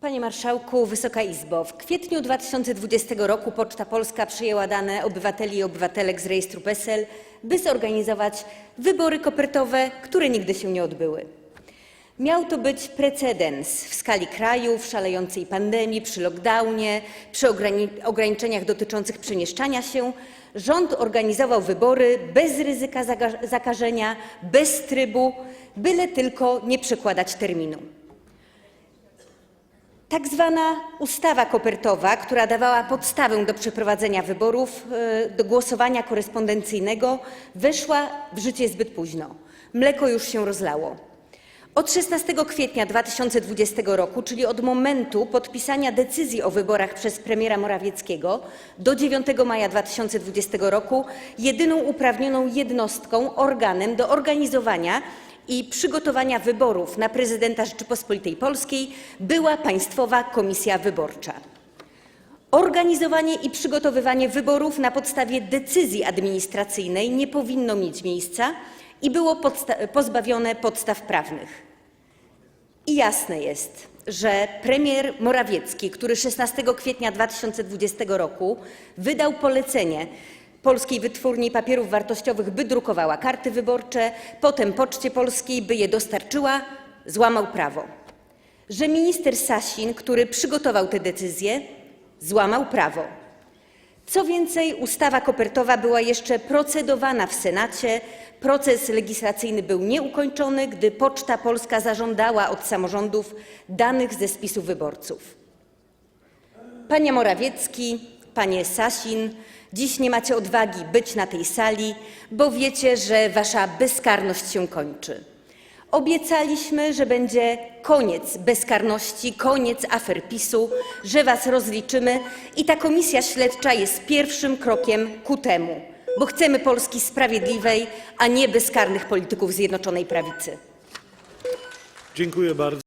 Panie Marszałku, Wysoka Izbo! W kwietniu 2020 roku Poczta Polska przyjęła dane obywateli i obywatelek z rejestru PESEL, by zorganizować wybory kopertowe, które nigdy się nie odbyły. Miał to być precedens w skali kraju, w szalejącej pandemii, przy lockdownie, przy ograni- ograniczeniach dotyczących przemieszczania się. Rząd organizował wybory bez ryzyka zakażenia, bez trybu, byle tylko nie przekładać terminu. Tak zwana ustawa kopertowa, która dawała podstawę do przeprowadzenia wyborów, e, do głosowania korespondencyjnego, weszła w życie zbyt późno. Mleko już się rozlało. Od 16 kwietnia 2020 roku, czyli od momentu podpisania decyzji o wyborach przez premiera Morawieckiego do 9 maja 2020 roku, jedyną uprawnioną jednostką, organem do organizowania i przygotowania wyborów na prezydenta Rzeczypospolitej Polskiej była Państwowa Komisja Wyborcza. Organizowanie i przygotowywanie wyborów na podstawie decyzji administracyjnej nie powinno mieć miejsca i było pozbawione podstaw prawnych. I jasne jest, że premier Morawiecki, który 16 kwietnia 2020 roku wydał polecenie Polskiej Wytwórni Papierów Wartościowych, by drukowała karty wyborcze, potem Poczcie Polskiej, by je dostarczyła, złamał prawo. Że minister Sasin, który przygotował tę decyzję, złamał prawo. Co więcej, ustawa kopertowa była jeszcze procedowana w Senacie. Proces legislacyjny był nieukończony, gdy Poczta Polska zażądała od samorządów danych ze spisu wyborców. Panie Morawiecki, panie Sasin, dziś nie macie odwagi być na tej sali, bo wiecie, że wasza bezkarność się kończy. Obiecaliśmy, że będzie koniec bezkarności, koniec afer PiSu, że was rozliczymy i ta komisja śledcza jest pierwszym krokiem ku temu, bo chcemy Polski sprawiedliwej, a nie bezkarnych polityków Zjednoczonej Prawicy. Dziękuję bardzo.